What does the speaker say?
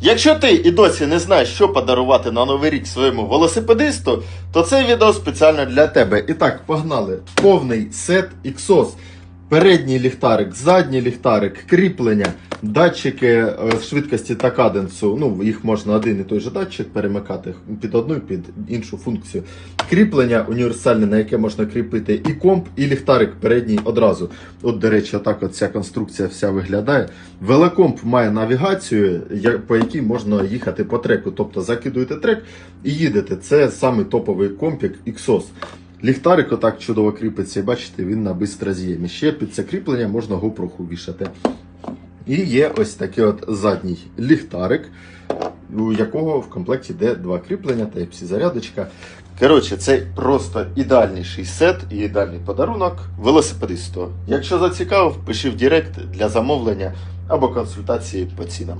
Якщо ти і досі не знаєш, що подарувати на новий рік своєму велосипедисту, то це відео спеціально для тебе. І так, погнали. Повний сет XOS. Передній ліхтарик, задній ліхтарик, кріплення, датчики е, швидкості та каденсу. Ну, їх можна один і той же датчик перемикати під одну і під іншу функцію. Кріплення універсальне, на яке можна кріпити і комп, і ліхтарик передній одразу. От, до речі, отак от ця конструкція вся виглядає. Велокомп має навігацію, по якій можна їхати по треку. Тобто закидуєте трек і їдете. Це самий топовий компік XOS. Ліхтарик отак чудово кріпиться, і бачите, він на бистроз'ємі. Ще під це кріплення можна GoPro вішати. І є ось такий от задній ліхтарик, у якого в комплекті йде два кріплення та c зарядочка. Коротше, це просто ідеальніший сет і ідеальний подарунок велосипедисту. Якщо зацікавив, пиши в Директ для замовлення або консультації по цінам.